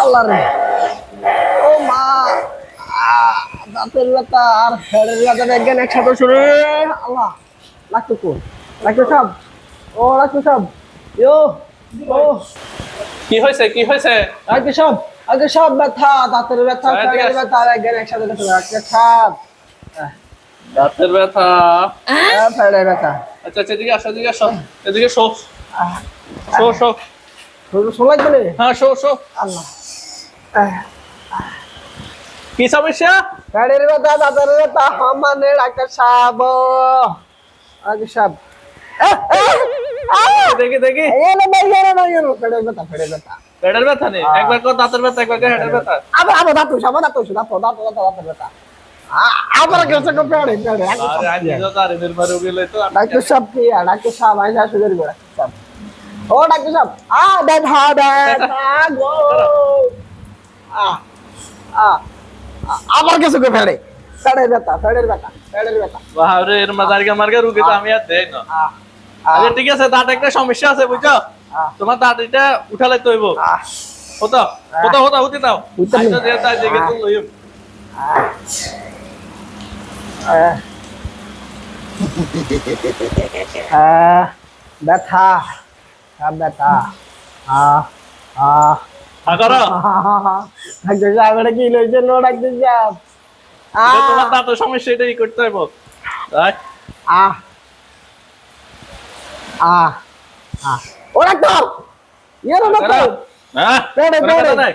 আল্লাহ রে। ও মা। দাঁতের ব্যথা আর হেডের ব্যথা দেখবেন একসাথে শুরু আল্লাহ লাগতো কোন লাগতো সব? ও লাগতো সব? ইয়ো ও কি হয়েছে কি হয়েছে? লাগতো সব? আগে সব ব্যথা দাঁতের ব্যথা আছে। ব্যথা একজন একসাথে লাগতো সব। দাঁতের ব্যথা হ্যাঁ, হেডের ব্যথা আচ্ছা আচ্ছা এদিকে আসো এদিকে আসো। এদিকে শো। Show show. শুরু লাগবে হ্যাঁ শো শো। আল্লাহ। কি সমস্যা? হেডের ব্যথা দাঁতের ব্যথা হামানে ডাক্তার সাহেব আগে সব। দেখি দেখি। পেটের ব্যথা নেই? একবার কো দাঁতের ব্যথা একবার কো হেডের ব্যথা। আবার আবার দাঁত উঠছে আবার দাঁত উঠছে দাঁত দাঁত দাঁত দাঁত ব্যথা। আবার গেছে কো পেড়ে পেড়ে আরে নিজে তো আর গেলে তো ডাক্তার সাহেব কি ডাক্তার সাহেব আইসা করে সাহেব ও ডাক্তার সাহেব। আ ব্যথা ব্যথা গো। আ আ আ- আবার গেছে কো পেড়ে পেড়ের ব্যথা পেড়ের ব্যথা পেড়ের ব্যথা। বাহারে এর মাদারকে মার্কে রুগী তো আমি আর দেই না। আ আ আচ্ছা ঠিক আছে দাঁত একটা সমস্যা আছে বুঝছ? তোমার দাঁত এটা উঠালে তৈব আ হতো হতো হতো হতে দাও হতে। আচ্ছা, তাই দেখে তো লইও। আ আ ব্যথা। ব্যথা। আ আ হা ডাক্তার সাহেব এটা কি লইছে? নো ডাক্তার সাহেব তোমার দাঁতের সমস্যা এটাই করতে হইব তাই আ আ আ ও ডাক্তার! ইয়ে ডাক্তার! হ্যাঁ? পেটে, কোনো কথা পেটে। নাই।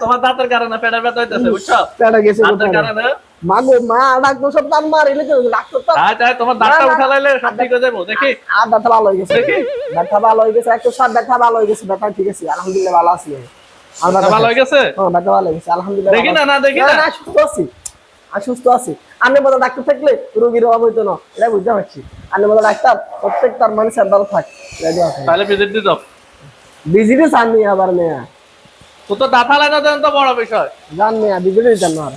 তোমার দাঁতের কারণে পেটের ব্যথা হইতেছে বুঝছ? পেটে গেছে দাঁতের কারণে মা গো মা ডাক্তার সব তো। তোমার দাঁতটা না, না। উঠা লাইলে সব ঠিক হয়ে যাব দেখি। আর ব্যথা ভালো হয়ে গেছে। দেখি। ব্যথা ভালো হয়ে গেছে একটু সব ব্যথা ভালো হয়ে গেছে ব্যথা ঠিক আছে আলহামদুলিল্লাহ ভালো আছি। আমার ব্যথা ভালো হয়ে গেছে? হ্যাঁ ব্যথা ভালো হয়ে গেছে আলহামদুলিল্লাহ দেখি না, না, দেখি না। সুস্থ আছি সুস্থ আছি। ডাক্তার থাকলে রোগীর অভাব হইতো না এটা বুঝতে পারছি। আমি বড় ডাক্তার প্রত্যেক তার মানুষের ভালো থাক। তাহলে ভিজিট দিত আননি আবার মেয়া। তো তো দাঁত হালাই তো বড় বিষয়। জান মেয়া বিজিনেস জানো আর